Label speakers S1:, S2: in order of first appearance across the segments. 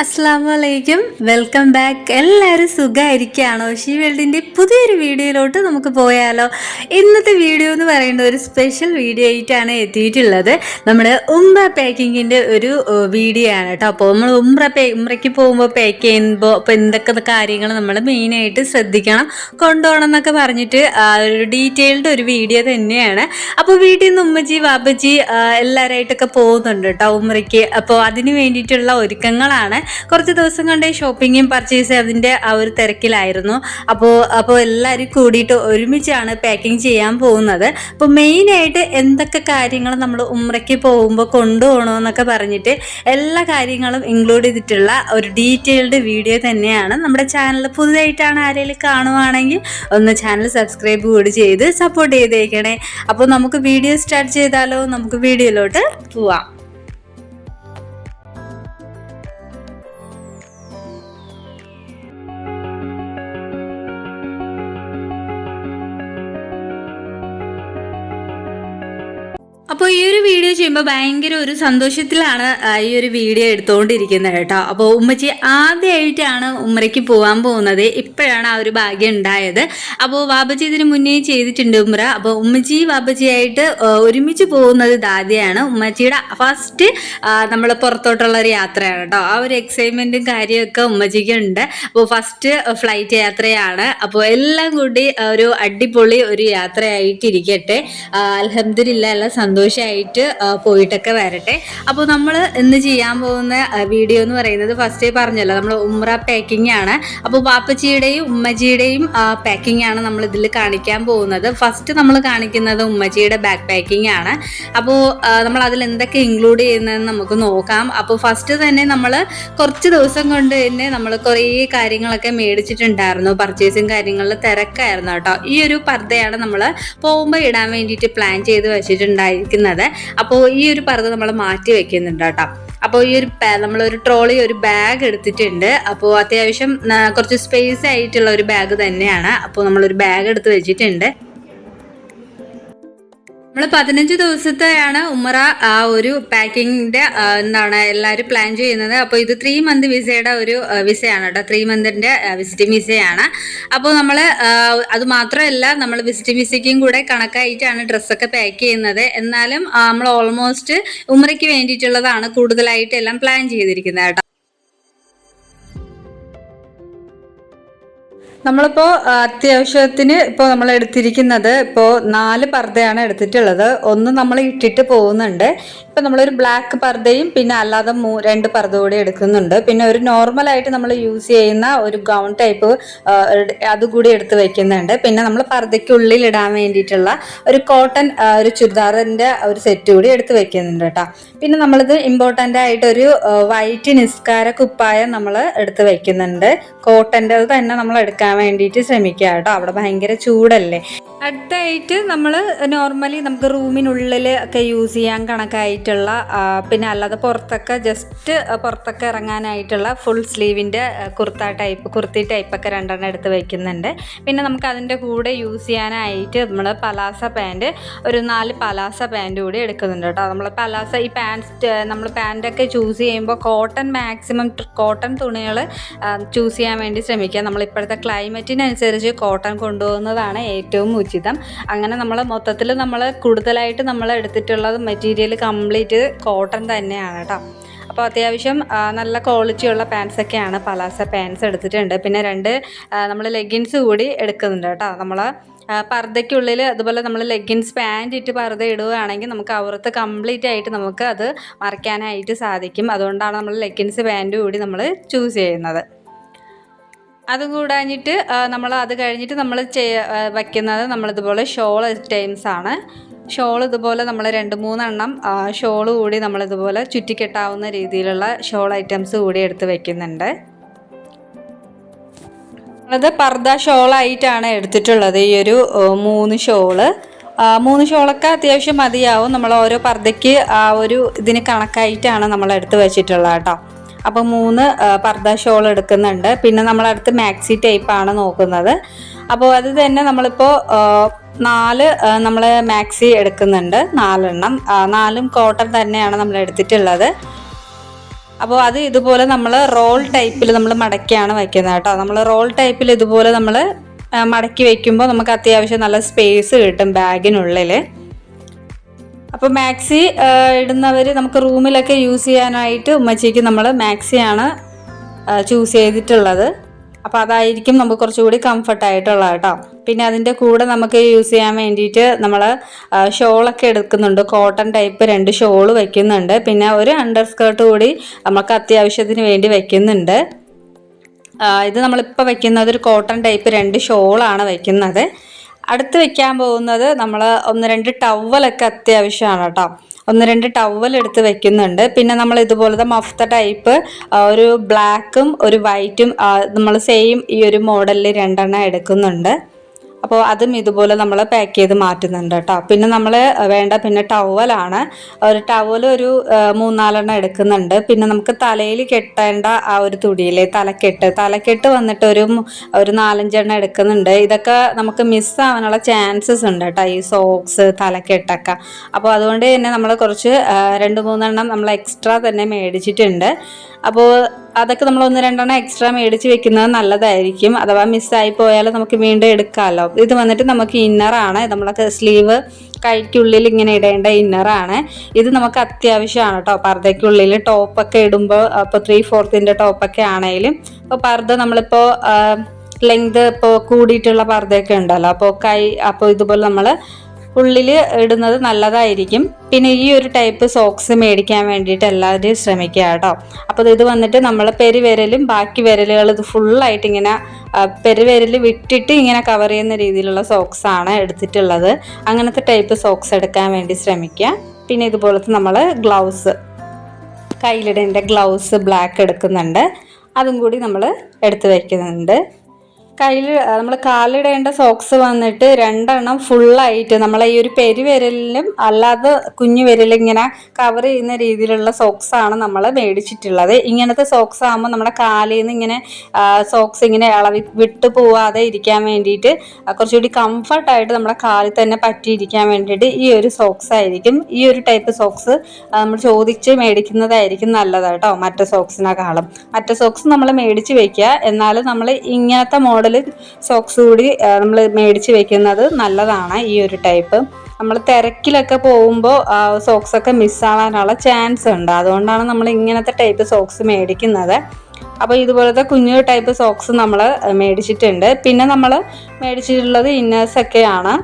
S1: അസ്സാം വലൈക്കും welcome back. എല്ലാവരും സുഖമായിരിക്കുകയാണോ ഷീ വേൾഡിന്റെ പുതിയൊരു വീഡിയോയിലോട്ട് നമുക്ക് പോയാലോ? ഇന്നത്തെ വീഡിയോ എന്ന് പറയുന്നത് ഒരു സ്പെഷ്യൽ വീഡിയോ ആയിട്ടാണ് എത്തിയിട്ടുള്ളത്. നമ്മുടെ ഉംറ പാക്കിങ്ങിന്റെ ഒരു വീഡിയോ ആണ് കേട്ടോ. അപ്പോൾ നമ്മൾ ഉംറ പേ ഉംറയ്ക്ക് പോകുമ്പോൾ പാക്ക് ചെയ്യുമ്പോൾ അപ്പോൾ എന്തൊക്കെ കാര്യങ്ങൾ നമ്മൾ മെയിനായിട്ട് ശ്രദ്ധിക്കണം കൊണ്ടുപോകണം എന്നൊക്കെ പറഞ്ഞിട്ട് ഒരു ഡീറ്റെയിൽഡ് ഒരു വീഡിയോ തന്നെയാണ്. അപ്പോൾ വീട്ടിൽ നിന്ന് ഉമ്മജി ബാബജി എല്ലാവരായിട്ടൊക്കെ പോകുന്നുണ്ട് കേട്ടോ ഉമ്രയ്ക്ക് അപ്പോൾ അതിന് വേണ്ടിയിട്ടുള്ള ഒരുക്കങ്ങളാണ്. കുറച്ച് ദിവസം കൊണ്ട് ഷോപ്പിങ്ങും പർച്ചേസ് അതിന്റെ ആ ഒരു തിരക്കിലായിരുന്നു. അപ്പോൾ അപ്പോൾ എല്ലാവരും കൂടിയിട്ട് ഒരുമിച്ചാണ് പാക്കിംഗ് ചെയ്യാൻ പോകുന്നത്. അപ്പോൾ മെയിനായിട്ട് എന്തൊക്കെ കാര്യങ്ങൾ നമ്മൾ ഉമ്രയ്ക്ക് പോകുമ്പോൾ കൊണ്ടുപോകണമെന്നൊക്കെ പറഞ്ഞിട്ട് എല്ലാ കാര്യങ്ങളും ഇൻക്ലൂഡ് ചെയ്തിട്ടുള്ള ഒരു ഡീറ്റെയിൽഡ് വീഡിയോ തന്നെയാണ് നമ്മുടെ ചാനൽ പുതുതായിട്ടാണ് ആരെങ്കിലും കാണുവാണെങ്കിൽ ഒന്ന് ചാനൽ സബ്സ്ക്രൈബ് കൂടി ചെയ്ത് സപ്പോർട്ട് ചെയ്തേക്കണേ. അപ്പോൾ നമുക്ക് വീഡിയോ സ്റ്റാർട്ട് ചെയ്താലോ? നമുക്ക് വീഡിയോയിലോട്ട് പോവാം. ചെയ്യുമ്പോൾ ഭയങ്കര ഒരു സന്തോഷത്തിലാണ് ഈ ഒരു വീഡിയോ എടുത്തുകൊണ്ടിരിക്കുന്നത് കേട്ടോ. അപ്പോൾ ഉമ്മച്ചി ആദ്യമായിട്ടാണ് ഉമ്മരയ്ക്ക് പോകാൻ പോകുന്നത്. ഇപ്പോഴാണ് ആ ഒരു ഭാഗ്യം ഉണ്ടായത്. അപ്പോൾ വാബച്ചി ഇതിന് മുന്നേ ചെയ്തിട്ടുണ്ട് ഉമ്ര. അപ്പോൾ ഉമ്മച്ചി വാബച്ചിയായിട്ട് ഒരുമിച്ച് പോകുന്നത് ഇതാദ്യമാണ് ഉമ്മച്ചിയുടെ ഫസ്റ്റ് നമ്മൾ പുറത്തോട്ടുള്ള ഒരു യാത്രയാണ് കേട്ടോ. ആ ഒരു എക്സൈറ്റ്മെന്റും കാര്യമൊക്കെ ഉമ്മച്ചിക്ക് ഉണ്ട് അപ്പോൾ ഫസ്റ്റ് ഫ്ലൈറ്റ് യാത്രയാണ്. അപ്പോൾ എല്ലാം കൂടി ഒരു അടിപൊളി ഒരു യാത്രയായിട്ടിരിക്കട്ടെ. അലഹമില്ല എല്ലാം സന്തോഷമായിട്ട് പോയിട്ടൊക്കെ വരട്ടെ. അപ്പോൾ നമ്മൾ ഇന്ന് ചെയ്യാൻ പോകുന്ന വീഡിയോ എന്ന് പറയുന്നത് ഫസ്റ്റ് പറഞ്ഞല്ലോ നമ്മൾ ഉമ്ര പാക്കിംഗ് ആണ്. അപ്പോൾ പാപ്പച്ചിയുടെയും ഉമ്മച്ചിയുടെയും പാക്കിംഗ് ആണ് നമ്മൾ ഇതിൽ കാണിക്കാൻ പോകുന്നത്. ഫസ്റ്റ് നമ്മൾ കാണിക്കുന്നത് ഉമ്മച്ചിയുടെ ബാക്ക് പാക്കിംഗ് ആണ്. അപ്പോൾ നമ്മൾ അതിൽ എന്തൊക്കെ ഇൻക്ലൂഡ് ചെയ്യുന്നതെന്ന് നമുക്ക് നോക്കാം. അപ്പോൾ ഫസ്റ്റ് തന്നെ നമ്മൾ കുറച്ച് ദിവസം കൊണ്ട് തന്നെ നമ്മൾ കുറേ കാര്യങ്ങളൊക്കെ മേടിച്ചിട്ടുണ്ടായിരുന്നു. പർച്ചേസും കാര്യങ്ങളിൽ തിരക്കായിരുന്നു കേട്ടോ. ഈ ഒരു പർദ്ദയാണ് നമ്മൾ പോകുമ്പോൾ ഇടാൻ വേണ്ടിയിട്ട് പ്ലാൻ ചെയ്ത് വെച്ചിട്ടുണ്ടായിരിക്കുന്നത്. അപ്പോൾ ഈ ഒരു പർദ്ദ നമ്മൾ മാറ്റി വെക്കുന്നുണ്ട് കേട്ടോ. അപ്പോൾ ഈ ഒരു നമ്മളൊരു ട്രോളി ഒരു ബാഗ് എടുത്തിട്ടുണ്ട്. അപ്പോൾ അത്യാവശ്യം കുറച്ച് സ്പേസ് ആയിട്ടുള്ള ഒരു ബാഗ് തന്നെയാണ്. അപ്പോൾ നമ്മളൊരു ബാഗ് എടുത്ത് വെച്ചിട്ടുണ്ട്. നമ്മൾ പതിനഞ്ച് ദിവസത്തെയാണ് ഉമ്മറ ആ ഒരു പാക്കിങ്ങിന്റെ എന്താണ് എല്ലാവരും പ്ലാൻ ചെയ്യുന്നത്. അപ്പോൾ ഇത് ത്രീ മന്ത് വിസയുടെ ഒരു വിസയാണ് കേട്ടോ. ത്രീ മന്തിന്റെ വിസിറ്റിംഗ് വിസയാണ് അപ്പോൾ നമ്മൾ അത് മാത്രമല്ല നമ്മൾ വിസിറ്റിംഗ് വിസയ്ക്കും കൂടെ കണക്കായിട്ടാണ് ഡ്രസ്സൊക്കെ പാക്ക് ചെയ്യുന്നത്. എന്നാലും നമ്മൾ ഓൾമോസ്റ്റ് ഉമ്മറയ്ക്ക് വേണ്ടിയിട്ടുള്ളതാണ് കൂടുതലായിട്ട് എല്ലാം പ്ലാൻ ചെയ്തിരിക്കുന്നത് കേട്ടോ. നമ്മളിപ്പോൾ അത്യാവശ്യത്തിന് ഇപ്പോൾ നമ്മൾ എടുത്തിരിക്കുന്നത് ഇപ്പോൾ നാല് പർദ്ദയാണ് എടുത്തിട്ടുള്ളത്. ഒന്ന് നമ്മൾ ഇട്ടിട്ട് പോകുന്നുണ്ട്. ഇപ്പം നമ്മളൊരു ബ്ലാക്ക് പർദ്ദയും പിന്നെ അല്ലാതെ മൂ രണ്ട് പർദ്ദ കൂടി എടുക്കുന്നുണ്ട്. പിന്നെ ഒരു നോർമലായിട്ട് നമ്മൾ യൂസ് ചെയ്യുന്ന ഒരു ഗൗൺ ടൈപ്പ് അതുകൂടി എടുത്ത് വെക്കുന്നുണ്ട്. പിന്നെ നമ്മൾ പർദ്ദയ്ക്കുള്ളിൽ ഇടാൻ വേണ്ടിയിട്ടുള്ള ഒരു കോട്ടൺ ഒരു ചുരിദാറിന്റെ ഒരു സെറ്റ് കൂടി എടുത്ത് വെക്കുന്നുണ്ട് കേട്ടോ. പിന്നെ നമ്മളിത് ഇമ്പോർട്ടന്റ് ആയിട്ടൊരു വൈറ്റ് നിസ്കാര കുപ്പായം നമ്മൾ എടുത്ത് വെക്കുന്നുണ്ട്. കോട്ടന്റെ തന്നെ നമ്മൾ എടുക്കാൻ വേണ്ടിയിട്ട് ശ്രമിക്കുക കേട്ടോ. അവിടെ ഭയങ്കര ചൂടല്ലേ? അടുത്തായിട്ട് നമ്മൾ നോർമലി നമുക്ക് റൂമിനുള്ളിൽ ഒക്കെ യൂസ് ചെയ്യാൻ കണക്കായിട്ടുള്ള പിന്നെ അല്ലാതെ പുറത്തൊക്കെ ജസ്റ്റ് പുറത്തൊക്കെ ഇറങ്ങാനായിട്ടുള്ള ഫുൾ സ്ലീവിന്റെ കുർത്ത ടൈപ്പ് കുർത്തി ടൈപ്പൊക്കെ രണ്ടെണ്ണം എടുത്ത് വയ്ക്കുന്നുണ്ട് പിന്നെ നമുക്ക് അതിന്റെ കൂടെ യൂസ് ചെയ്യാനായിട്ട് നമ്മൾ പലാസ പാന്റ് ഒരു നാല് പലാസ പാന്റ് കൂടി എടുക്കുന്നുണ്ട് കേട്ടോ. നമ്മൾ പലാസ ഈ പാൻസ് നമ്മൾ പാന്റൊക്കെ ചൂസ് ചെയ്യുമ്പോൾ കോട്ടൺ മാക്സിമം കോട്ടൺ തുണികൾ ചൂസ് ചെയ്യാൻ വേണ്ടി ശ്രമിക്കുക. നമ്മൾ ഇപ്പോഴത്തെ ക്ലൈമറ്റിനനുസരിച്ച് കോട്ടൺ കൊണ്ടുപോകുന്നതാണ് ഏറ്റവും ഉചിതം അങ്ങനെ നമ്മൾ മൊത്തത്തിൽ നമ്മൾ കൂടുതലായിട്ട് നമ്മൾ എടുത്തിട്ടുള്ളത് മെറ്റീരിയൽ കംപ്ലീറ്റ് കോട്ടൺ തന്നെയാണ് കേട്ടോ. അപ്പോൾ അത്യാവശ്യം നല്ല ക്വാളിറ്റിയുള്ള പാൻസൊക്കെയാണ് പലാസ പാൻസ് എടുത്തിട്ടുണ്ട്. പിന്നെ രണ്ട് നമ്മൾ ലെഗിൻസ് കൂടി എടുക്കുന്നുണ്ട് കേട്ടോ. നമ്മൾ പർദ്ദയ്ക്കുള്ളിൽ അതുപോലെ നമ്മൾ ലെഗിൻസ് പാന്റ് ഇട്ട് പർദ്ദ ഇടുകയാണെങ്കിൽ നമുക്ക് അവർത്ത് കംപ്ലീറ്റ് ആയിട്ട് നമുക്ക് അത് മറയ്ക്കാനായിട്ട് സാധിക്കും. അതുകൊണ്ടാണ് നമ്മൾ ലെഗിൻസ് പാന്റ് കൂടി നമ്മൾ ചൂസ് ചെയ്യുന്നത്. അത് കൂടാഞ്ഞിട്ട് നമ്മൾ അത് കഴിഞ്ഞിട്ട് നമ്മൾ ചെയ്യ വയ്ക്കുന്നത് നമ്മളിതുപോലെ ഷോൾ ടൈംസ് ആണ്. ഷോൾ ഇതുപോലെ നമ്മൾ രണ്ട് മൂന്നെണ്ണം ഷോൾ കൂടി നമ്മളിതുപോലെ ചുറ്റിക്കെട്ടാവുന്ന രീതിയിലുള്ള ഷോൾ ഐറ്റംസ് കൂടി എടുത്ത് വയ്ക്കുന്നുണ്ട്. അത് പർദ്ദ ഷോളായിട്ടാണ് എടുത്തിട്ടുള്ളത് ഈ ഒരു മൂന്ന് ഷോൾ മൂന്ന് ഷോളൊക്കെ അത്യാവശ്യം മതിയാവും. നമ്മൾ ഓരോ പർദ്ദയ്ക്ക് ആ ഒരു ഇതിന് കണക്കായിട്ടാണ് നമ്മൾ എടുത്ത് വെച്ചിട്ടുള്ളത് കേട്ടോ. അപ്പോൾ മൂന്ന് പർദ്ദ ഷോൾ എടുക്കുന്നുണ്ട്. പിന്നെ നമ്മളടുത്ത് മാക്സി ടൈപ്പാണ് നോക്കുന്നത്. അപ്പോൾ അത് തന്നെ നമ്മളിപ്പോൾ നാല് നമ്മൾ മാക്സി എടുക്കുന്നുണ്ട്. നാലെണ്ണം. നാലും കോട്ടൺ തന്നെയാണ് നമ്മൾ എടുത്തിട്ടുള്ളത്. അപ്പോൾ അത് ഇതുപോലെ നമ്മൾ റോൾ ടൈപ്പിൽ നമ്മൾ മടക്കിയാണ് വയ്ക്കുന്നത് കേട്ടോ. നമ്മൾ റോൾ ടൈപ്പിൽ ഇതുപോലെ നമ്മൾ മടക്കി വയ്ക്കുമ്പോൾ നമുക്ക് അത്യാവശ്യം നല്ല സ്പേസ് കിട്ടും ബാഗിനുള്ളിൽ അപ്പോൾ മാക്സി ഇടുന്നവർ നമുക്ക് റൂമിലൊക്കെ യൂസ് ചെയ്യാനായിട്ട് ഉമ്മച്ചിക്ക് നമ്മൾ മാക്സിയാണ് ചൂസ് ചെയ്തിട്ടുള്ളത്. അപ്പോൾ അതായിരിക്കും നമുക്ക് കുറച്ചുകൂടി കംഫർട്ട് ആയിട്ടുള്ളത് കേട്ടോ. പിന്നെ അതിന്റെ കൂടെ നമുക്ക് യൂസ് ചെയ്യാൻ വേണ്ടിയിട്ട് നമ്മൾ ഷോളൊക്കെ എടുക്കുന്നുണ്ട്. കോട്ടൺ ടൈപ്പ് രണ്ട് ഷോൾ വെക്കുന്നുണ്ട്. പിന്നെ ഒരു അണ്ടർ സ്കേർട്ട് കൂടി നമുക്ക് അത്യാവശ്യത്തിന് വേണ്ടി വെക്കുന്നുണ്ട്. ഇത് നമ്മളിപ്പോൾ വെക്കുന്നത് ഒരു കോട്ടൺ ടൈപ്പ് രണ്ട് ഷോളാണ് വെക്കുന്നത്. അടുത്ത് വെക്കാൻ പോകുന്നത് നമ്മൾ ഒന്ന് രണ്ട് ടവലൊക്കെ അത്യാവശ്യമാണ് കേട്ടോ. ഒന്ന് രണ്ട് ടവൽ എടുത്ത് വെക്കുന്നുണ്ട്. പിന്നെ നമ്മൾ ഇതുപോലത്തെ മഫ്ത ടൈപ്പ് ഒരു ബ്ലാക്കും ഒരു വൈറ്റും നമ്മൾ സെയിം ഈ ഒരു മോഡലിൽ രണ്ടെണ്ണം എടുക്കുന്നുണ്ട്. അപ്പോൾ അതും ഇതുപോലെ നമ്മൾ പാക്ക് ചെയ്ത് മാറ്റുന്നുണ്ട് കേട്ടോ പിന്നെ നമ്മൾ വേണ്ട പിന്നെ ടവലാണ് ഒരു ടവൽ ഒരു മൂന്നാലെണ്ണം എടുക്കുന്നുണ്ട്. പിന്നെ നമുക്ക് തലയിൽ കെട്ടേണ്ട ആ ഒരു തുടിയിലെ തലക്കെട്ട്. തലക്കെട്ട് വന്നിട്ട് ഒരു ഒരു നാലഞ്ചെണ്ണം എടുക്കുന്നുണ്ട്. ഇതൊക്കെ നമുക്ക് മിസ്സാവാനുള്ള ചാൻസസ് ഉണ്ട് കേട്ടോ ഈ സോക്സ് തലക്കെട്ടൊക്കെ. അപ്പോൾ അതുകൊണ്ട് തന്നെ നമ്മൾ കുറച്ച് രണ്ട് മൂന്നെണ്ണം നമ്മൾ എക്സ്ട്രാ തന്നെ മേടിച്ചിട്ടുണ്ട്. അപ്പോൾ അതൊക്കെ നമ്മൾ ഒന്ന് രണ്ടെണ്ണം എക്സ്ട്രാ മേടിച്ച് വെക്കുന്നത് നല്ലതായിരിക്കും. അഥവാ മിസ്സായി പോയാൽ നമുക്ക് വീണ്ടും എടുക്കാമല്ലോ ഇത് വന്നിട്ട് നമുക്ക് ഇന്നറാണ് നമ്മളൊക്കെ സ്ലീവ് കൈക്കുള്ളിൽ ഇങ്ങനെ ഇടേണ്ട ഇന്നറാണ് ഇത് നമുക്ക് അത്യാവശ്യമാണ് കേട്ടോ പർദ്ദയ്ക്കുള്ളിൽ ടോപ്പൊക്കെ ഇടുമ്പോൾ ഇപ്പോൾ ത്രീ ഫോർത്തിന്റെ ടോപ്പൊക്കെ ആണെങ്കിലും ഇപ്പോൾ പർദ്ദ നമ്മളിപ്പോൾ ലെങ്ത് ഇപ്പോൾ കൂടിയിട്ടുള്ള പർദ്ദയൊക്കെ ഉണ്ടല്ലോ. അപ്പോൾ കൈ അപ്പോൾ ഇതുപോലെ നമ്മൾ ഉള്ളിൽ ഇടുന്നത് നല്ലതായിരിക്കും. പിന്നെ ഈ ഒരു ടൈപ്പ് സോക്സ് മേടിക്കാൻ വേണ്ടിയിട്ട് എല്ലാവരും ശ്രമിക്കുക കേട്ടോ. അപ്പോൾ ഇത് വന്നിട്ട് നമ്മൾ പെരുവിരലും ബാക്കി വിരലുകൾ ഇത് ഫുള്ളായിട്ട് ഇങ്ങനെ പെരുവിരൽ വിട്ടിട്ട് ഇങ്ങനെ കവർ ചെയ്യുന്ന രീതിയിലുള്ള സോക്സ് ആണ് എടുത്തിട്ടുള്ളത്. അങ്ങനത്തെ ടൈപ്പ് സോക്സ് എടുക്കാൻ വേണ്ടി ശ്രമിക്കുക. പിന്നെ ഇതുപോലത്തെ നമ്മൾ ഗ്ലൗസ് കയ്യിലിടേണ്ട ഗ്ലൗസ് ബ്ലാക്ക് എടുക്കുന്നുണ്ട്. അതും കൂടി നമ്മൾ എടുത്തു വയ്ക്കുന്നുണ്ട് കയ്യിൽ നമ്മൾ കാലിടേണ്ട സോക്സ് വന്നിട്ട് രണ്ടെണ്ണം ഫുള്ളായിട്ട് നമ്മളെ ഈ ഒരു പെരുവിരലിലും അല്ലാതെ കുഞ്ഞു വിരലിങ്ങനെ കവർ ചെയ്യുന്ന രീതിയിലുള്ള സോക്സ് ആണ് നമ്മൾ മേടിച്ചിട്ടുള്ളത്. ഇങ്ങനത്തെ സോക്സ് ആകുമ്പോൾ നമ്മുടെ കാലിൽ നിന്ന് ഇങ്ങനെ സോക്സ് ഇങ്ങനെ ഇളവി വിട്ടു പോവാതെ ഇരിക്കാൻ വേണ്ടിയിട്ട് കുറച്ചുകൂടി കംഫർട്ടായിട്ട് നമ്മുടെ കാലിൽ തന്നെ പറ്റിയിരിക്കാൻ വേണ്ടിയിട്ട് ഈ ഒരു സോക്സ് ആയിരിക്കും. ഈ ഒരു ടൈപ്പ് സോക്സ് നമ്മൾ ചോദിച്ച് മേടിക്കുന്നതായിരിക്കും നല്ലത് കേട്ടോ മറ്റേ സോക്സിനെക്കാളും മറ്റേ സോക്സ് നമ്മൾ മേടിച്ച് വെക്കുക എന്നാലും നമ്മൾ ഇങ്ങനത്തെ മോഡൽ സോക്സ് കൂടി നമ്മൾ മേടിച്ച് വെക്കുന്നത് നല്ലതാണ് ഈ ഒരു ടൈപ്പ് നമ്മൾ തിരക്കിലൊക്കെ പോകുമ്പോൾ സോക്സ് ഒക്കെ മിസ്സാവാനുള്ള ചാൻസ് ഉണ്ട്. അതുകൊണ്ടാണ് നമ്മൾ ഇങ്ങനത്തെ ടൈപ്പ് സോക്സ് മേടിക്കുന്നത്. അപ്പോൾ ഇതുപോലത്തെ കുഞ്ഞു ടൈപ്പ് സോക്സ് നമ്മൾ മേടിച്ചിട്ടുണ്ട്. പിന്നെ നമ്മൾ മേടിച്ചിട്ടുള്ളത് ഇന്നേഴ്സൊക്കെയാണ്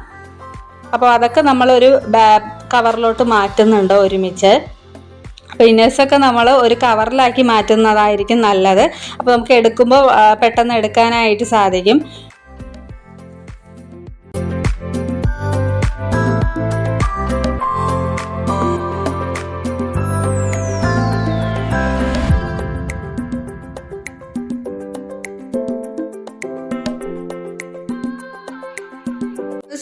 S1: അപ്പോൾ അതൊക്കെ നമ്മളൊരു ബാ കവറിലോട്ട് മാറ്റുന്നുണ്ട് ഒരുമിച്ച്. അപ്പോൾ ഇന്നേഴ്സൊക്കെ നമ്മൾ ഒരു കവറിലാക്കി മാറ്റുന്നതായിരിക്കും നല്ലത്. അപ്പോൾ നമുക്ക് എടുക്കുമ്പോൾ പെട്ടെന്ന് എടുക്കാനായിട്ട് സാധിക്കും.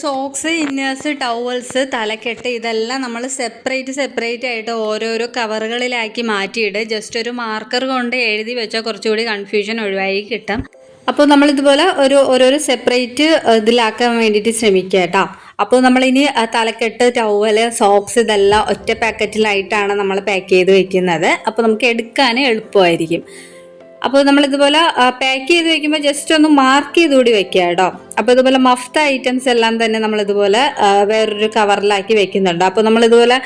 S1: സോക്സ് ഇന്നേഴ്സ് ടവൽസ് തലക്കെട്ട് ഇതെല്ലാം നമ്മൾ സെപ്പറേറ്റ് സെപ്പറേറ്റ് ആയിട്ട് ഓരോരോ കവറുകളിലാക്കി മാറ്റിയിട്ട് ജസ്റ്റ് ഒരു മാർക്കർ കൊണ്ട് എഴുതി വെച്ചാൽ കുറച്ചുകൂടി കൺഫ്യൂഷൻ ഒഴിവായി കിട്ടും. അപ്പോൾ നമ്മൾ ഇതുപോലെ ഒരു ഓരോരോ സെപ്പറേറ്റ് ഇതിലാക്കാൻ വേണ്ടിയിട്ട് ശ്രമിക്കുക കേട്ടോ. അപ്പോൾ നമ്മളിനി തലക്കെട്ട് ടവൽ സോക്സ് ഇതെല്ലാം ഒറ്റ പാക്കറ്റിലായിട്ടാണ് നമ്മൾ പാക്ക് ചെയ്ത് വെക്കുന്നത്. അപ്പോൾ നമുക്ക് എടുക്കാൻ എളുപ്പമായിരിക്കും. അപ്പോൾ നമ്മൾ ഇതുപോലെ പാക്ക് ചെയ്ത് വെക്കുമ്പോൾ ജസ്റ്റ് ഒന്ന് മാർക്ക് ചെയ്ത് കൂടി വെക്കുക കേട്ടോ. അപ്പോൾ ഇതുപോലെ മഫ്ത ഐറ്റംസ് എല്ലാം തന്നെ നമ്മൾ ഇതുപോലെ വേറൊരു കവറിലാക്കി വെക്കുന്നുണ്ട്. അപ്പോൾ നമ്മൾ ഇതുപോലെ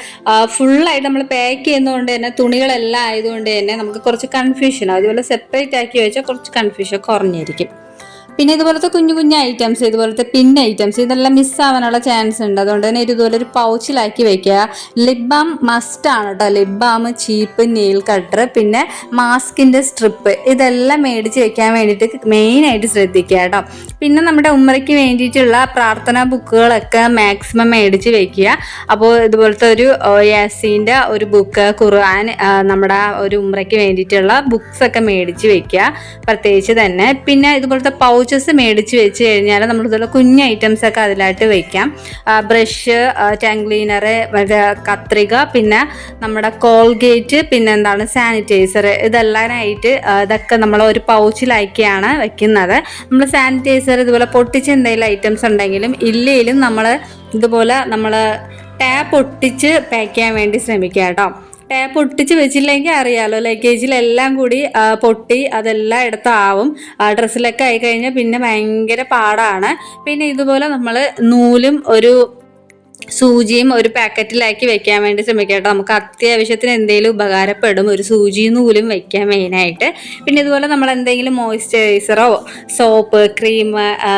S1: ഫുള്ളായിട്ട് നമ്മൾ പാക്ക് ചെയ്യുന്നതുകൊണ്ട് തന്നെ തുണികളെല്ലാം ആയതുകൊണ്ട് തന്നെ നമുക്ക് കുറച്ച് കൺഫ്യൂഷൻ അതുപോലെ സെപ്പറേറ്റ് ആക്കി വെച്ചാൽ കുറച്ച് കൺഫ്യൂഷൻ കുറഞ്ഞിരിക്കും. പിന്നെ ഇതുപോലത്തെ കുഞ്ഞു കുഞ്ഞു ഐറ്റംസ് ഇതുപോലത്തെ പിൻ ഐറ്റംസ് ഇതെല്ലാം മിസ് ആവാനുള്ള ചാൻസ് ഉണ്ട്. അതുകൊണ്ട് തന്നെ ഇതുപോലെ ഒരു പൗച്ചിലാക്കി വെക്കുക. ലിപ് ബാം മസ്റ്റ് ആണ് കേട്ടോ ലിപ് ബാം ചീപ്പ് നെയിൽ കട്ടർ പിന്നെ മാസ്കിന്റെ സ്ട്രിപ്പ് ഇതെല്ലാം മേടിച്ച് വെക്കാൻ വേണ്ടിയിട്ട് മെയിനായിട്ട് ശ്രദ്ധിക്കുക കേട്ടോ പിന്നെ നമ്മുടെ ഉമ്മറയ്ക്ക് വേണ്ടിയിട്ടുള്ള പ്രാർത്ഥനാ ബുക്കുകളൊക്കെ മാക്സിമം മേടിച്ച് വെക്കുക. അപ്പോൾ ഇതുപോലത്തെ ഒരു യാസീന്റെ ഒരു ബുക്ക് ഖുർആൻ നമ്മുടെ ഒരു ഉമ്രയ്ക്ക് വേണ്ടിയിട്ടുള്ള ബുക്സൊക്കെ മേടിച്ച് വെക്കുക. പ്രത്യേകിച്ച് തന്നെ. പിന്നെ ഇതുപോലത്തെ പൗച്ചസ് മേടിച്ച് വെച്ച് കഴിഞ്ഞാൽ നമ്മൾ ഇതുപോലെ കുഞ്ഞ് ഐറ്റംസ് ഒക്കെ അതിലായിട്ട് വെക്കാം. ബ്രഷ് ടാങ് ക്ലീനർ കത്രിക പിന്നെ നമ്മുടെ കോൾഗേറ്റ് പിന്നെ എന്താണ് സാനിറ്റൈസർ ഇതെല്ലാനായിട്ട് ആ, ഇതൊക്കെ നമ്മൾ ഒരു പൗച്ചിലാക്കിയാണ് വെക്കുന്നത്. നമ്മൾ സാനിറ്റൈസർ ഇതുപോലെ പൊട്ടിച്ച് എന്തെങ്കിലും ഐറ്റംസ് ഉണ്ടെങ്കിലും ഇല്ലെങ്കിലും നമ്മൾ ഇതുപോലെ നമ്മൾ ടാപ്പ് ഒട്ടിച്ച് പാക്ക് ചെയ്യാൻ വേണ്ടി ശ്രമിക്കുക കേട്ടോ. ടാപ്പ് ഒട്ടിച്ച് വെച്ചില്ലെങ്കിൽ അറിയാലോ. ലഗേജിലെല്ലാം കൂടി പൊട്ടി അതെല്ലാം എടുത്താവും. ഡ്രസ്സിലൊക്കെ ആയി കഴിഞ്ഞാൽ പിന്നെ ഭയങ്കര പാടാണ്. പിന്നെ ഇതുപോലെ നമ്മൾ നൂലും ഒരു സൂചിയും ഒരു പാക്കറ്റിലാക്കി വെക്കാൻ വേണ്ടി ശ്രമിക്കുക കേട്ടോ. നമുക്ക് അത്യാവശ്യത്തിന് എന്തെങ്കിലും ഉപകാരപ്പെടും ഒരു സൂചി നൂലും വെക്കാൻ മെയിനായിട്ട് പിന്നെ ഇതുപോലെ നമ്മൾ എന്തെങ്കിലും മോയ്സ്ചറൈസറോ സോപ്പ് ക്രീം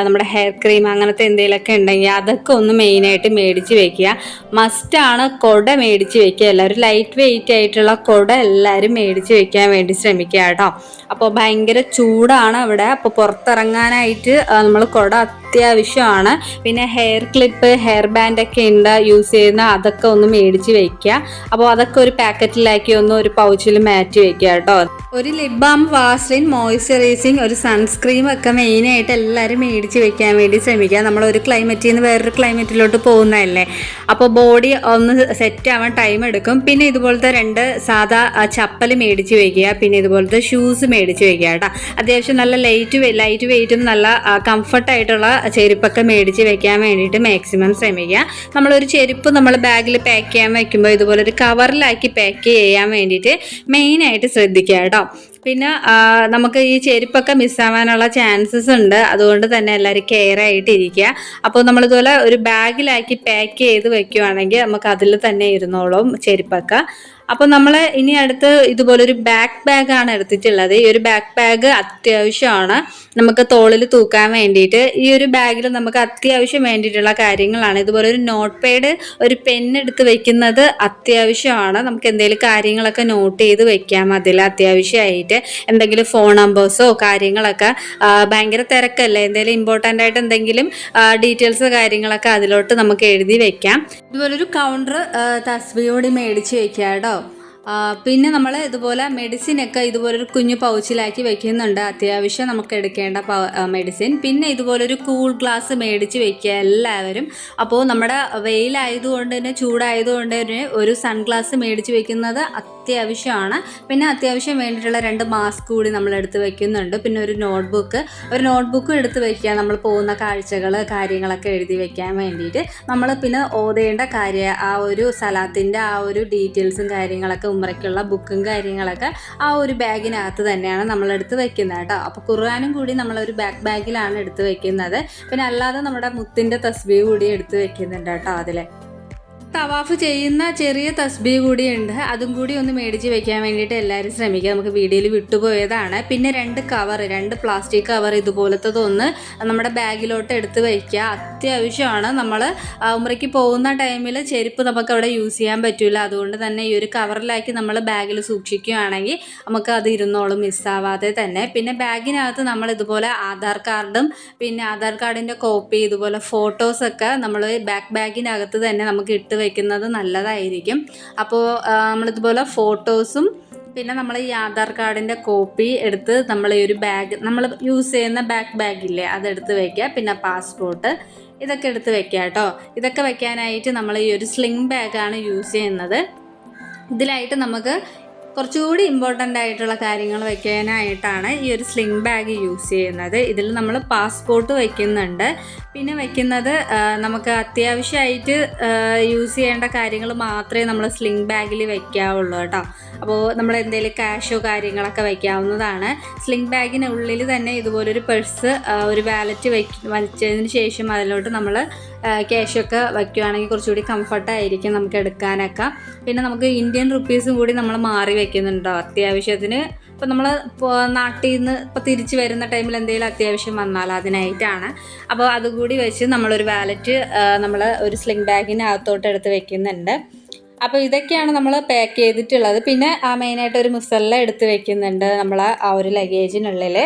S1: നമ്മുടെ ഹെയർ ക്രീം അങ്ങനത്തെ എന്തെങ്കിലുമൊക്കെ ഉണ്ടെങ്കിൽ അതൊക്കെ ഒന്ന് മെയിനായിട്ട് മേടിച്ച് വെക്കുക. മസ്റ്റാണ് കൊട മേടിച്ച് വെക്കുക. എല്ലാവരും ലൈറ്റ് വെയിറ്റ് ആയിട്ടുള്ള കൊട എല്ലാവരും മേടിച്ച് വെക്കാൻ വേണ്ടി ശ്രമിക്കുക കേട്ടോ. അപ്പോൾ ഭയങ്കര ചൂടാണ് അവിടെ. അപ്പോൾ പുറത്തിറങ്ങാനായിട്ട് നമ്മൾ കുട അത്യാവശ്യമാണ്. പിന്നെ ഹെയർ ക്ലിപ്പ് ഹെയർ ബാൻഡ് ഒക്കെ ഉണ്ട് യൂസ് ചെയ്യുന്ന അതൊക്കെ ഒന്ന് മേടിച്ച് വെക്കുക അപ്പോൾ അതൊക്കെ ഒരു പാക്കറ്റിലാക്കി ഒന്ന് ഒരു പൗച്ചിൽ മാറ്റി വെക്കുക കേട്ടോ. ഒരു ലിപ് ബാം വാസ്ലിൻ മോയ്സ്ചറൈസിങ് ഒരു സൺസ്ക്രീം ഒക്കെ മെയിനായിട്ട് എല്ലാവരും മേടിച്ച് വെക്കാൻ വേണ്ടി ശ്രമിക്കുക നമ്മൾ ഒരു ക്ലൈമറ്റിൽ നിന്ന് വേറൊരു ക്ലൈമറ്റിലോട്ട് പോകുന്നതല്ലേ. അപ്പോൾ ബോഡി ഒന്ന് സെറ്റ് ആവാൻ ടൈം എടുക്കും. പിന്നെ ഇതുപോലത്തെ രണ്ട് സാധാ ചപ്പൽ മേടിച്ച് വെക്കുക പിന്നെ ഇതുപോലത്തെ ഷൂസ് മേടിച്ച് വെക്കുക കേട്ടോ. അത്യാവശ്യം നല്ല ലൈറ്റ് ലൈറ്റ് വെയിറ്റും നല്ല കംഫർട്ടായിട്ടുള്ള ചെരുപ്പൊക്കെ മേടിച്ച് വെക്കാൻ വേണ്ടിയിട്ട് മാക്സിമം ശ്രമിക്കുക. നമ്മളൊരു ചെരുപ്പ് നമ്മൾ ബാഗിൽ പാക്ക് ചെയ്യാൻ വെക്കുമ്പോൾ ഇതുപോലെ ഒരു കവറിലാക്കി പാക്ക് ചെയ്യാൻ വേണ്ടിയിട്ട് മെയിനായിട്ട് ശ്രദ്ധിക്കുക കേട്ടോ. പിന്നെ നമുക്ക് ഈ ചെരുപ്പൊക്കെ മിസ്സാവാനുള്ള ചാൻസസ് ഉണ്ട്. അതുകൊണ്ട് തന്നെ എല്ലാവരും കെയർ ആയിട്ട് ഇരിക്കുക അപ്പോൾ നമ്മളിതുപോലെ ഒരു ബാഗിലാക്കി പാക്ക് ചെയ്ത് വെക്കുവാണെങ്കിൽ നമുക്ക് അതിൽ തന്നെ ഇരുന്നോളും ചെരുപ്പൊക്കെ. അപ്പോൾ നമ്മൾ ഇനി അടുത്ത് ഇതുപോലെ ഒരു ബാക്ക് ബാഗാണ് എടുത്തിട്ടുള്ളത്. ഈ ഒരു ബാക്ക് ബാഗ് അത്യാവശ്യമാണ്. നമുക്ക് തോളിൽ തൂക്കാൻ വേണ്ടിയിട്ട്. ഈ ഒരു ബാഗിൽ നമുക്ക് അത്യാവശ്യം വേണ്ടിയിട്ടുള്ള കാര്യങ്ങളാണ്. ഇതുപോലെ ഒരു നോട്ട് പാഡ് ഒരു പെൻ എടുത്ത് വെക്കുന്നത് അത്യാവശ്യമാണ്. നമുക്ക് എന്തെങ്കിലും കാര്യങ്ങളൊക്കെ നോട്ട് ചെയ്ത് വെക്കാം. അതിൽ അത്യാവശ്യമായിട്ട്. എന്തെങ്കിലും ഫോൺ നമ്പേഴ്സോ കാര്യങ്ങളൊക്കെ ഭയങ്കര തിരക്കല്ലേ? എന്തെങ്കിലും ഇമ്പോർട്ടന്റ് ആയിട്ട് എന്തെങ്കിലും ഡീറ്റെയിൽസ് കാര്യങ്ങളൊക്കെ അതിലോട്ട് നമുക്ക് എഴുതി വെക്കാം. ഇതുപോലൊരു കൗണ്ടർ തസ്ബിയോടി മേടിച്ച് വെക്കാം കേട്ടോ. പിന്നെ നമ്മൾ ഇതുപോലെ മെഡിസിനൊക്കെ ഇതുപോലൊരു കുഞ്ഞു പൗച്ചിലാക്കി വെക്കുന്നുണ്ട്. അത്യാവശ്യം നമുക്ക് എടുക്കേണ്ട മെഡിസിൻ പിന്നെ ഇതുപോലൊരു കൂൾ ഗ്ലാസ് മേടിച്ച് വെക്കുക എല്ലാവരും. അപ്പോൾ നമ്മുടെ വെയിലായതുകൊണ്ട് തന്നെ ചൂടായതുകൊണ്ട് തന്നെ ഒരു സൺഗ്ലാസ് മേടിച്ച് വെക്കുന്നത് അത്യാവശ്യമാണ്. പിന്നെ അത്യാവശ്യം വേണ്ടിയിട്ടുള്ള രണ്ട് മാസ്ക് കൂടി നമ്മൾ എടുത്ത് വെക്കുന്നുണ്ട്. പിന്നെ ഒരു നോട്ട്ബുക്ക്. ഒരു നോട്ട്ബുക്കും എടുത്ത് വെക്കുക. നമ്മൾ പോകുന്ന കാഴ്ചകൾ കാര്യങ്ങളൊക്കെ എഴുതി വെക്കാൻ വേണ്ടിയിട്ട്. നമ്മൾ പിന്നെ ഓതേണ്ട കാര്യം ആ ഒരു സ്ഥലത്തിന്റെ ആ ഒരു ഡീറ്റെയിൽസും കാര്യങ്ങളൊക്കെ ഉമ്മറയ്ക്കുള്ള ബുക്കും കാര്യങ്ങളൊക്കെ ആ ഒരു ബാഗിനകത്ത് തന്നെയാണ് നമ്മളെടുത്ത് വെക്കുന്നത് കേട്ടോ. അപ്പോൾ ഖുർആാനും കൂടി നമ്മളൊരു ബാക്ക് ബാഗിലാണ് എടുത്ത് വെക്കുന്നത്. പിന്നെ അല്ലാതെ നമ്മുടെ മുത്തിന്റെ തസ്ബീ കൂടി എടുത്ത് വെക്കുന്നുണ്ട് കേട്ടോ അതിൽ തവാഫ് ചെയ്യുന്ന ചെറിയ തസ്ബീ കൂടിയുണ്ട്. അതും കൂടി ഒന്ന് മേടിച്ച് വെക്കാൻ വേണ്ടിയിട്ട് എല്ലാവരും ശ്രമിക്കുക. നമുക്ക് വീഡിയോയിൽ വിട്ടുപോയതാണ്. പിന്നെ രണ്ട് കവർ രണ്ട് പ്ലാസ്റ്റിക് കവർ ഇതുപോലത്തതൊന്ന് നമ്മുടെ ബാഗിലോട്ട് എടുത്ത് വയ്ക്കുക അത്യാവശ്യമാണ് നമ്മൾ ഉമ്രയ്ക്ക് പോകുന്ന ടൈമിൽ ചെരുപ്പ് നമുക്ക് അവിടെ യൂസ് ചെയ്യാൻ പറ്റില്ല അതുകൊണ്ട് തന്നെ ഈ ഒരു കവറിലാക്കി നമ്മൾ ബാഗിൽ സൂക്ഷിക്കുകയാണെങ്കിൽ നമുക്ക് അത് ഇരുന്നോളും മിസ്സാവാതെ തന്നെ. പിന്നെ ബാഗിനകത്ത് നമ്മൾ ഇതുപോലെ ആധാർ കാർഡും പിന്നെ ആധാർ കാർഡിന്റെ കോപ്പി ഇതുപോലെ ഫോട്ടോസൊക്കെ നമ്മൾ ബാക്ക് ബാഗിനകത്ത് തന്നെ നമുക്ക് ഇട്ട് വെക്കുന്നത് നല്ലതായിരിക്കും. അപ്പോൾ നമ്മളിതുപോലെ ഫോട്ടോസും പിന്നെ നമ്മൾ ഈ ആധാർ കാർഡിന്റെ കോപ്പി എടുത്ത് നമ്മൾ ഈ ഒരു ബാഗ് നമ്മൾ യൂസ് ചെയ്യുന്ന ബാക്ക് ബാഗില്ലേ അതെടുത്ത് വയ്ക്കുക പിന്നെ പാസ്പോർട്ട് ഇതൊക്കെ എടുത്ത് വെക്കുക കേട്ടോ. ഇതൊക്കെ വെക്കാനായിട്ട് നമ്മൾ ഈ ഒരു സ്ലിംഗ് ബാഗാണ് യൂസ് ചെയ്യുന്നത്. ഇതിലായിട്ട് നമുക്ക് കുറച്ചുകൂടി ഇമ്പോർട്ടന്റ് ആയിട്ടുള്ള കാര്യങ്ങൾ വെക്കാനായിട്ടാണ് ഈ ഒരു സ്ലിംഗ് ബാഗ് യൂസ് ചെയ്യുന്നത്. ഇതിൽ നമ്മൾ പാസ്പോർട്ട് വയ്ക്കുന്നുണ്ട് പിന്നെ വയ്ക്കുന്നത് നമുക്ക് അത്യാവശ്യമായിട്ട് യൂസ് ചെയ്യേണ്ട കാര്യങ്ങൾ മാത്രമേ നമ്മൾ സ്ലിംഗ് ബാഗിൽ വയ്ക്കാവുള്ളൂ കേട്ടോ. അപ്പോൾ നമ്മൾ എന്തെങ്കിലും ക്യാഷോ കാര്യങ്ങളൊക്കെ വയ്ക്കാവുന്നതാണ് സ്ലിംഗ് ബാഗിനുള്ളിൽ തന്നെ ഇതുപോലൊരു പേഴ്സ് ഒരു വാലറ്റ് വയ്ക്ക് വലിച്ചതിന് ശേഷം അതിലോട്ട് നമ്മൾ ക്യാഷൊക്കെ വയ്ക്കുകയാണെങ്കിൽ കുറച്ചുകൂടി കംഫർട്ടായിരിക്കും നമുക്ക് എടുക്കാനൊക്കെ. പിന്നെ നമുക്ക് ഇന്ത്യൻ റുപ്പീസും കൂടി നമ്മൾ മാറി വെക്കുന്നുണ്ടോ. അത്യാവശ്യത്തിന് ഇപ്പം നമ്മൾ നാട്ടിൽ നിന്ന് ഇപ്പോൾ തിരിച്ച് വരുന്ന ടൈമിൽ എന്തെങ്കിലും അത്യാവശ്യം വന്നാൽ അതിനായിട്ടാണ് അപ്പോൾ അതുകൂടി വെച്ച് നമ്മളൊരു വാലറ്റ് നമ്മൾ ഒരു സ്ലിംഗ് ബാഗിനകത്തോട്ട് എടുത്ത് വെക്കുന്നുണ്ട്. അപ്പോൾ ഇതൊക്കെയാണ് നമ്മൾ പാക്ക് ചെയ്തിട്ടുള്ളത്. പിന്നെ മെയിനായിട്ട് ഒരു മുസല്ല എടുത്ത് വെക്കുന്നുണ്ട് നമ്മൾ ആ ഒരു ലഗേജിനുള്ളിൽ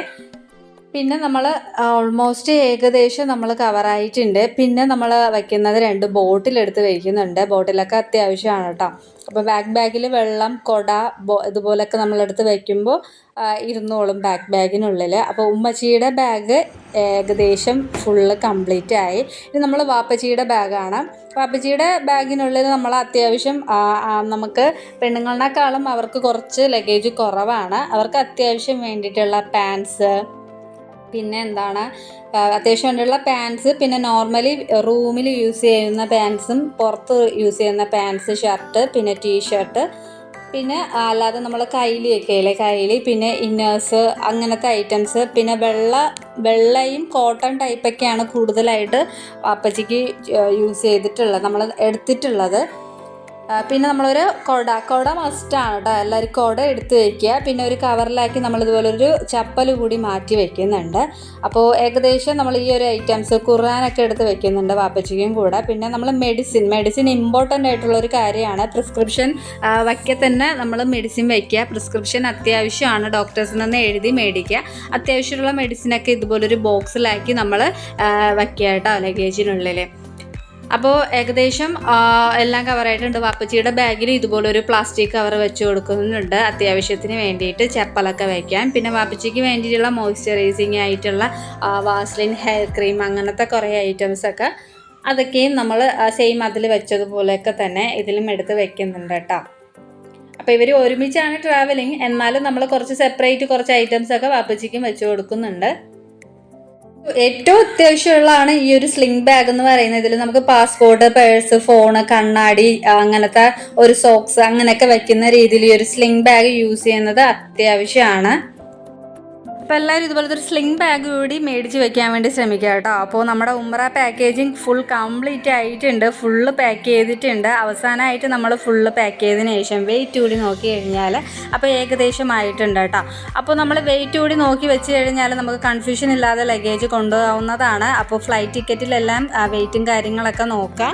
S1: പിന്നെ നമ്മൾ ഓൾമോസ്റ്റ് ഏകദേശം നമ്മൾ കവറായിട്ടുണ്ട്. പിന്നെ നമ്മൾ വയ്ക്കുന്നത് രണ്ട് ബോട്ടിലെടുത്ത് വയ്ക്കുന്നുണ്ട് ബോട്ടിലൊക്കെ അത്യാവശ്യമാണ് കേട്ടോ അപ്പോൾ ബാക്ക് ബാഗിൽ വെള്ളം കൊട ബോ ഇതുപോലൊക്കെ നമ്മളെടുത്ത് വയ്ക്കുമ്പോൾ ഇരുന്നോളും ബാക്ക് ബാഗിനുള്ളിൽ അപ്പോൾ ഉമ്മച്ചിയുടെ ബാഗ് ഏകദേശം ഫുള്ള് കംപ്ലീറ്റ് ആയി. ഇത് നമ്മൾ വാപ്പച്ചിയുടെ ബാഗാണ് വാപ്പച്ചിയുടെ ബാഗിനുള്ളിൽ നമ്മൾ അത്യാവശ്യം നമുക്ക് പെണ്ണുങ്ങളെക്കാളും അവർക്ക് കുറച്ച് ലഗേജ് കുറവാണ്. അവർക്ക് അത്യാവശ്യം വേണ്ടിയിട്ടുള്ള പാൻസ് പിന്നെ എന്താണ് അത്യാവശ്യം വേണ്ടിയുള്ള പാൻസ് പിന്നെ നോർമലി റൂമിൽ യൂസ് ചെയ്യുന്ന പാൻസും പുറത്ത് യൂസ് ചെയ്യുന്ന പാൻസ് ഷർട്ട് പിന്നെ ടീഷർട്ട് പിന്നെ അല്ലാതെ നമ്മൾ കയ്യിലൊക്കെ അല്ലേ കയ്യിൽ പിന്നെ ഇന്നേഴ്സ് അങ്ങനത്തെ ഐറ്റംസ് പിന്നെ വെള്ള വെള്ളയും കോട്ടൺ ടൈപ്പൊക്കെയാണ് കൂടുതലായിട്ട് അപ്പച്ചിക്ക് യൂസ് ചെയ്തിട്ടുള്ളത് നമ്മൾ എടുത്തിട്ടുള്ളത്. പിന്നെ നമ്മളൊരു കൊട കൊട മസ്റ്റാണ് കേട്ടോ എല്ലാവരും കൊട എടുത്ത് വയ്ക്കുക പിന്നെ ഒരു കവറിലാക്കി നമ്മൾ ഇതുപോലെ ഒരു ചപ്പൽ കൂടി മാറ്റി വെക്കുന്നുണ്ട്. അപ്പോൾ ഏകദേശം നമ്മൾ ഈ ഒരു ഐറ്റംസ് ഖുർആനൊക്കെ എടുത്ത് വെക്കുന്നുണ്ട് വാപ്പച്ചിക്കും കൂടെ. പിന്നെ നമ്മൾ മെഡിസിൻ മെഡിസിൻ ഇമ്പോർട്ടന്റ് ആയിട്ടുള്ള ഒരു കാര്യമാണ്. പ്രിസ്ക്രിപ്ഷൻ വയ്ക്കെ തന്നെ നമ്മൾ മെഡിസിൻ വയ്ക്കുക പ്രിസ്ക്രിപ്ഷൻ അത്യാവശ്യമാണ്. ഡോക്ടേഴ്സിൽ നിന്ന് എഴുതി മേടിക്കുക. അത്യാവശ്യമുള്ള മെഡിസിനൊക്കെ ഇതുപോലൊരു ബോക്സിലാക്കി നമ്മൾ വയ്ക്കുക കേട്ടോ ലഗേജിനുള്ളിൽ അപ്പോൾ ഏകദേശം എല്ലാം കവറായിട്ടുണ്ട് വാപ്പച്ചിയുടെ ബാഗിൽ ഇതുപോലെ ഒരു പ്ലാസ്റ്റിക് കവർ വെച്ച് കൊടുക്കുന്നുണ്ട്. അത്യാവശ്യത്തിന് വേണ്ടിയിട്ട് ചെപ്പലൊക്കെ വയ്ക്കാൻ പിന്നെ വാപ്പച്ചിക്ക് വേണ്ടിയിട്ടുള്ള മോയ്സ്ചറൈസിങ് ആയിട്ടുള്ള വാസ്ലിൻ ഹെയർ ക്രീം അങ്ങനത്തെ കുറേ ഐറ്റംസ് ഒക്കെ അതൊക്കെയും നമ്മൾ സെയിം അതിൽ വെച്ചതുപോലെയൊക്കെ തന്നെ ഇതിലും എടുത്ത് വെക്കുന്നുണ്ട് കേട്ടോ. അപ്പോൾ ഇവർ ഒരുമിച്ചാണ് ട്രാവലിംഗ് എന്നാലും നമ്മൾ കുറച്ച് സെപ്പറേറ്റ് കുറച്ച് ഐറ്റംസൊക്കെ വാപ്പച്ചിക്കും വെച്ച് കൊടുക്കുന്നുണ്ട്. ഏറ്റവും അത്യാവശ്യമുള്ളതാണ് ഈ ഒരു സ്ലിംഗ് ബാഗ് എന്ന് പറയുന്നത്. ഇതിൽ നമുക്ക് പാസ്പോർട്ട് പേഴ്സ് ഫോണ് കണ്ണാടി അങ്ങനത്തെ ഒരു സോക്സ് അങ്ങനെയൊക്കെ വെക്കുന്ന രീതിയിൽ ഈ ഒരു സ്ലിംഗ് ബാഗ് യൂസ് ചെയ്യുന്നത് അത്യാവശ്യമാണ്. അപ്പോൾ എല്ലാവരും ഇതുപോലത്തെ ഒരു സ്ലിംഗ് ബാഗ് കൂടി മേടിച്ച് വെക്കാൻ വേണ്ടി ശ്രമിക്കുക കേട്ടോ. അപ്പോൾ നമ്മുടെ ഉമ്ര പാക്കേജിങ് ഫുൾ കംപ്ലീറ്റ് ആയിട്ടുണ്ട് ഫുള്ള് പാക്ക് ചെയ്തിട്ടുണ്ട്. അവസാനമായിട്ട് നമ്മൾ ഫുള്ള് പാക്ക് ചെയ്തതിന് ശേഷം വെയിറ്റ് കൂടി നോക്കി കഴിഞ്ഞാൽ അപ്പോൾ ഏകദേശം ആയിട്ടുണ്ട് കേട്ടോ. അപ്പോൾ നമ്മൾ വെയിറ്റ് കൂടി നോക്കി വെച്ച് കഴിഞ്ഞാൽ നമുക്ക് കൺഫ്യൂഷൻ ഇല്ലാതെ ലഗേജ് കൊണ്ടുപോകാവുന്നതാണ്. അപ്പോൾ ഫ്ലൈറ്റ് ടിക്കറ്റിലെല്ലാം വെയിറ്റും കാര്യങ്ങളൊക്കെ നോക്കാം.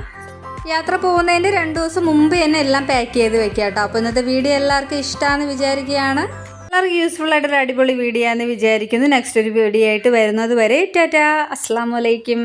S1: യാത്ര പോകുന്നതിന്റെ രണ്ട് ദിവസം മുമ്പ് തന്നെ എല്ലാം പാക്ക് ചെയ്ത് വെക്കാം കേട്ടോ. അപ്പോൾ ഇന്നത്തെ വീഡിയോ എല്ലാവർക്കും ഇഷ്ടമാണെന്ന് വിചാരിക്കുകയാണ്. എല്ലാവർക്കും യൂസ്ഫുൾ ആയിട്ടൊരു അടിപൊളി വീഡിയോ ആണെന്ന് വിചാരിക്കുന്നു. നെക്സ്റ്റ് ഒരു വീഡിയോ ആയിട്ട് വരുന്നത് വരെ ടാറ്റാ. അസ്സാം വലൈക്കും